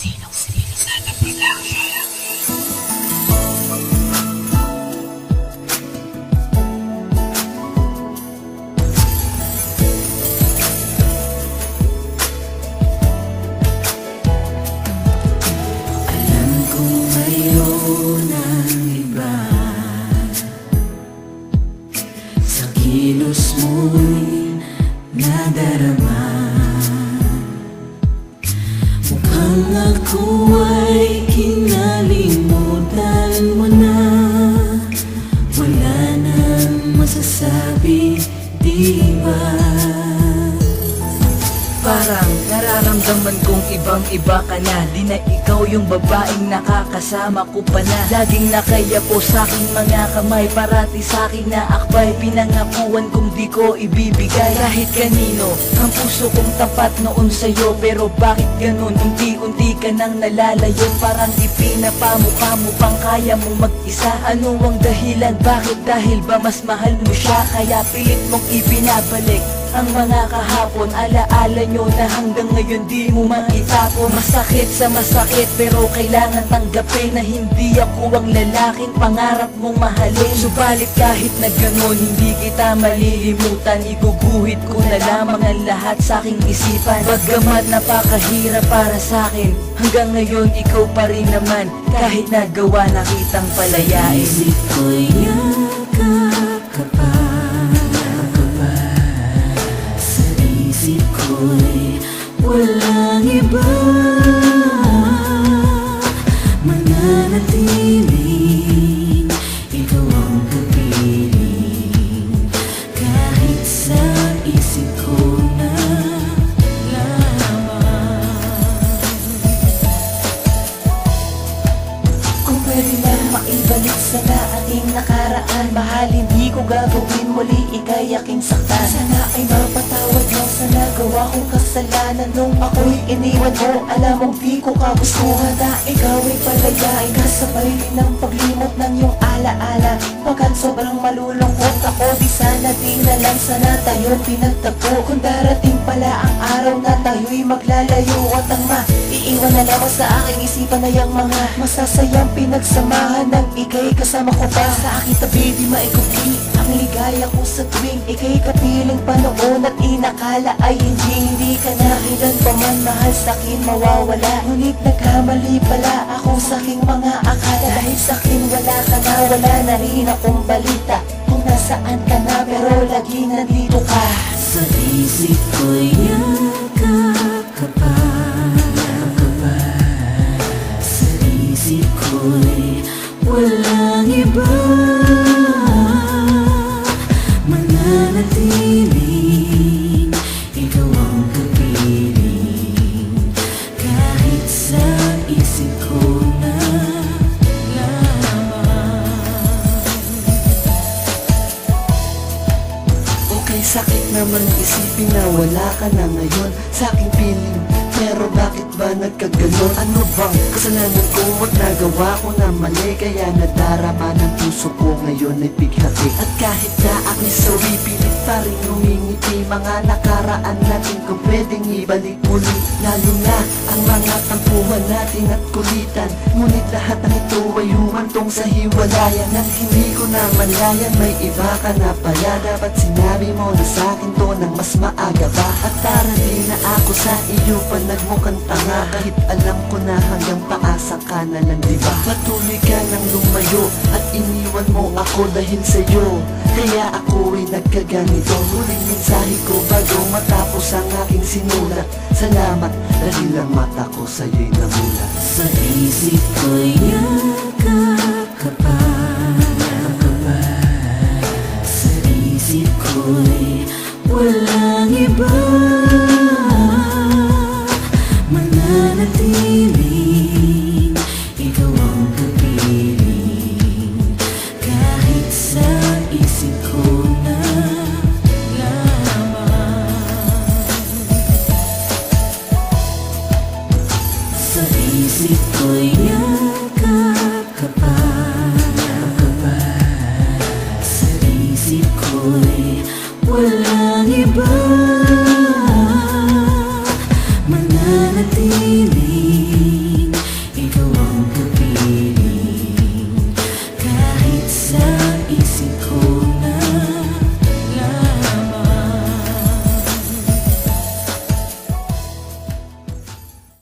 destino. Mukhang ako ay kinalimutan mo na Wala nang masasabi, di ba? Parang nararamdaman kong ibang iba ka na. Di na ikaw yung babaeng nakakasama ko pa na. Laging nakaya po sa aking mga kamay. Parati sa aking naakbay. Pinangakuan kong di ko ibibigay. Kahit kanino Ang puso kong tapat noon sa'yo. Pero bakit ganun? Unti-unti ka nang nalalayo. Parang ipinapamukha mo pang kaya mong mag-isa. Ano ang dahilan? Bakit? Dahil ba mas mahal mo siya? Kaya pilit mong ibinabalik ang mga kahapon Alaala nyo na hanggang ngayon di mo maitapon. Masakit sa masakit pero kailangan tanggapin Na hindi ako ang lalaking pangarap mong mahalin. Subalit kahit na ganon hindi kita malilimutan. Iguguhit ko na lamang ang lahat sa aking isipan. Bagamat napakahirap para sa akin Hanggang ngayon ikaw pa rin naman. Kahit nagawa na kitang palayain Isip ko'y yakap Mananatiling ikaw ang kapiling Kahit sa isip ko na lamang. Kung pwede lang maibalik sana ating nakaraan Mahal hindi ko gagawin muli ikay aking saktan. Sana ay sa nagawa kong kasalanan Nung ako'y iniwan mo. Alam mong di ko kagustuhan Na ikaw ay palayain kasabay ng paglimot ng iyong alaala. Pagkat sobrang malulungkot ako di sana di na lang sana tayo pinagtagpo Kung darating pala ang araw na tayo'y maglalayo At ang maiiwan na lamang sa aking isipan na yung mga Masasayang pinagsamahan ng ikay kasama ko pa. Sa aking tabi di maikukli ang ligaya ko sa tuwing ikay kapiling panoon At inakala ay man mahal sa akin mawawala. Ngunit nagkamali pala ako sa aking mga akala. Dahil sa akin wala ka na wala na rin akong balita. Kung nasaan ka na pero lagi nandito ka. Sa isip ko'y yakap sakit naman isipin na wala ka na ngayon. Sa aking piling Pero bakit ba nagkaganon? Ano bang kasalanan ko? At nagawa ko na mali Kaya nadarama ng puso ko. Ngayon ay bighati At kahit na aking sawi pilit pa rin humingiti. Mga nakaraan natin kung pwedeng ibalik muli. Lalo na ang mga tampuhan natin at kulitan. Ngunit lahat ng ito ay humantong sa hiwalayan. At hindi ko na malayan may iba ka na pala. Dapat sinabi mo na sa akin to ng mas maaga pa para di na ako sa iyo pa nagmukhang tanga. Kahit alam ko na hanggang paasa ka na lang diba Patuloy ka nang lumayo at iniwan mo ako dahil sa'yo. Kaya ako ay nagkaganito. Huling mensahe ko bago matapos ang aking sinulat. Salamat dahil ang mata ko sa'yo'y namulat Sa isip ko'y yakap Sa isip